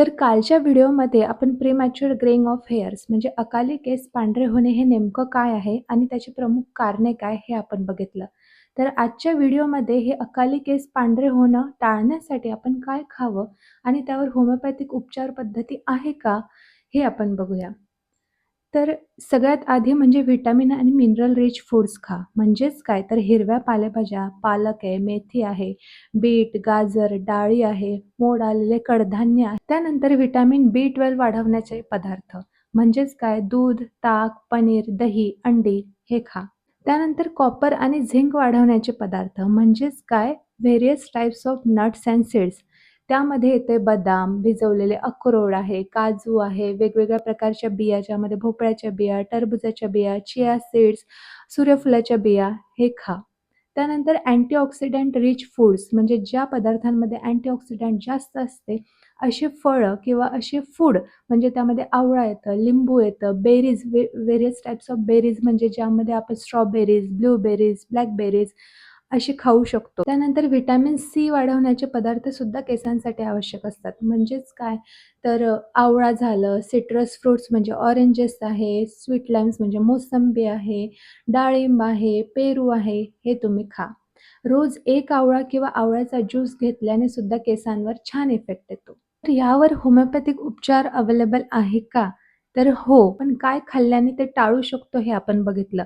तर कालच्या व्हिडिओमध्ये आपण प्रीमॅच्युअर ग्रेइंग ऑफ हेअर्स म्हणजे अकाली केस पांढरे होणे हे नेमकं काय आहे आणि त्याची प्रमुख कारणे काय हे आपण बघितलं. तर आजच्या व्हिडिओमध्ये हे अकाली केस पांढरे होणं टाळण्यासाठी आपण काय खावं आणि त्यावर होमिओपॅथिक उपचार पद्धती आहे का हे आपण बघूया. तर सगळ्यात आधी म्हणजे व्हिटॅमिन आणि मिनरल रिच फूड्स खा. म्हणजेच काय? तर हिरव्या पालेभाज्या पालक आहे मेथी आहे बीट गाजर डाळी आहे मोड आलेले कडधान्य आहे. त्यानंतर व्हिटॅमिन बी ट्वेल्व वाढवण्याचे पदार्थ. म्हणजेच काय? दूध ताक पनीर दही अंडी हे खा. त्यानंतर कॉपर आणि झिंक वाढवण्याचे पदार्थ. म्हणजेच काय? Various types of nuts and seeds. त्यामध्ये येते बदाम भिजवलेले अक्रोड आहे काजू आहे वेगवेगळ्या प्रकारच्या बिया ज्यामध्ये भोपळ्याच्या बिया टरबुजाच्या बिया चिया सीड्स सूर्यफुलाच्या बिया हे खा. त्यानंतर अँटीऑक्सिडंट रिच फूड्स म्हणजे ज्या पदार्थांमध्ये अँटीऑक्सिडंट जास्त असते असे फळं किंवा असे फूड म्हणजे त्यामध्ये आवळा येतं लिंबू येतं बेरीज वे वेरियस टाईप्स ऑफ बेरीज म्हणजे ज्यामध्ये आपण स्ट्रॉबेरीज ब्लूबेरीज ब्लॅकबेरीज अशी खाऊ शकतो. त्यानंतर व्हिटॅमिन सी वाढवण्याचे पदार्थ सुद्धा केसांसाठी आवश्यक असतात. म्हणजेच काय? तर आवळा झालं सिट्रस फ्रुट्स म्हणजे ऑरेंजेस आहे स्वीट लाईम्स म्हणजे मोसंबी आहे डाळिंब आहे पेरू आहे हे तुम्ही खा. रोज एक आवळा किंवा आवळ्याचा ज्यूस घेतल्याने सुद्धा केसांवर छान इफेक्ट येतो. तर यावर होमिओपॅथिक उपचार अवेलेबल आहे का? तर हो पण काय खाल्ल्याने ते टाळू शकतो हे आपण बघितलं.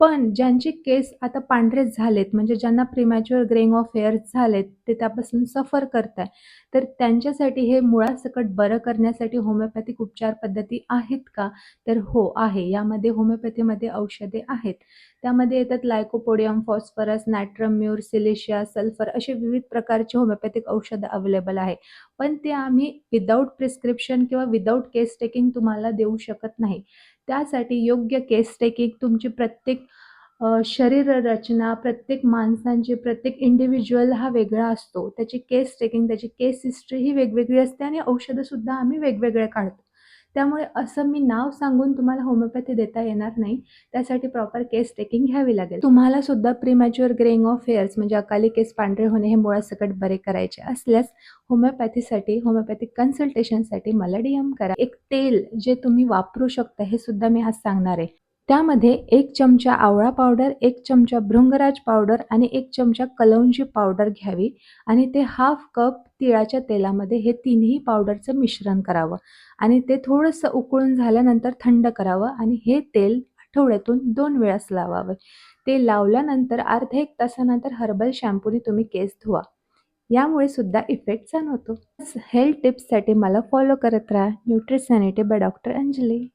पण ज्यांचे केस आता पांढरे झालेत म्हणजे ज्यांना प्रिमॅच्युअर ग्रेइंग ऑफ हेअर्स झालेत ते त्यापासून सफर करत आहे तर त्यांच्यासाठी हे मुळासकट बरं करण्यासाठी होमिओपॅथिक उपचार पद्धती आहेत का? तर हो आहे. यामध्ये होमिओपॅथीमध्ये औषधे आहेत. त्यामध्ये येतात lycopodium phosphorus natrum mur silicea sulphur असे विविध प्रकारचे होमिओपॅथिक औषधं अवेलेबल आहे. पण ते आम्ही विदाऊट प्रिस्क्रिप्शन किंवा विदाऊट केस टेकिंग तुम्हाला देऊ शकत नाही. त्यासाठी योग्य केस टेकिंग तुमची प्रत्येक शरीर रचना प्रत्येक माणसांची प्रत्येक इंडिव्हिज्युअल हा वेगळा असतो. त्याची केस टेकिंग त्याची केस हिस्ट्री ही वेगवेगळी असते आणि औषधंसुद्धा आम्ही वेगवेगळे काढतो. त्यामुळे असं मी नाव सांगून तुम्हाला होमिओपॅथी देता येणार नाही. त्यासाठी प्रॉपर केस टेकिंग घ्यावी लागेल. तुम्हाला सुद्धा प्रीमॅच्युअर ग्रेइंग ऑफ हेअर्स म्हणजे अकाली केस पांढरे होणे हे मुळासकट बरे करायचे असल्यास होमिओपॅथीसाठी होमिओपॅथिक कन्सल्टेशनसाठी मला डी एम करा. एक तेल जे तुम्ही वापरू शकता हे सुद्धा मी आज सांगणार आहे. त्यामध्ये एक चमचा आवळा पावडर एक चमचा भृंगराज पावडर आणि एक चमचा कलौंजी पावडर घ्यावी आणि ते हाफ कप तिळाच्या तेलामध्ये हे तिन्ही पावडरचं मिश्रण करावं आणि ते थोडंसं उकळून झाल्यानंतर थंड करावं आणि हे तेल आठवड्यातून दोन वेळास लावावं. ते लावल्यानंतर अर्धा एक तासानंतर हर्बल शॅम्पूने तुम्ही केस धुवा. यामुळे सुद्धा इफेक्ट जाणवतो. हेल्थ टिप्ससाठी मला फॉलो करत राहा. Nutrisanity by doctor Anjali.